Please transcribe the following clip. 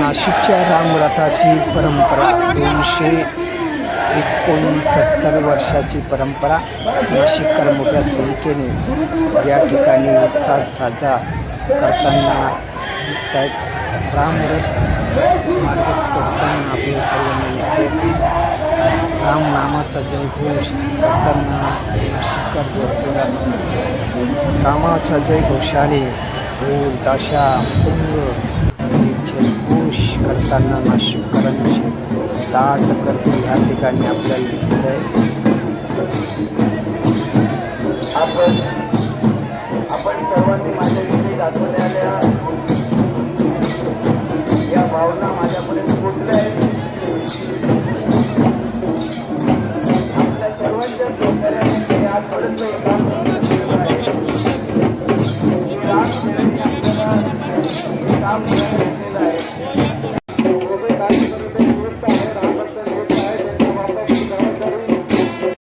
नाशिकच्या रामरथाची परंपरा. दोनशे एकोणसत्तर वर्षाची परंपरा. नाशिककर मोठ्या संख्येने या ठिकाणी उत्साहात साजरा करताना दिसत आहेत रामरथ मार्गस्थ होताना आपल्या सर्वांना दिसते रामनामाचा जयघोष करताना नाशिककर जोरजोरात रामाच्या जयघोषाने ढोल ताशा मृदुंग माणसांना नाशिककरांची दाट करते ह्या ठिकाणी आपल्याला दिसत आहे आपण आपण सर्वांनी माझ्याविषयी दाखवलेल्या या भावना माझ्यामध्ये कुठल्या काम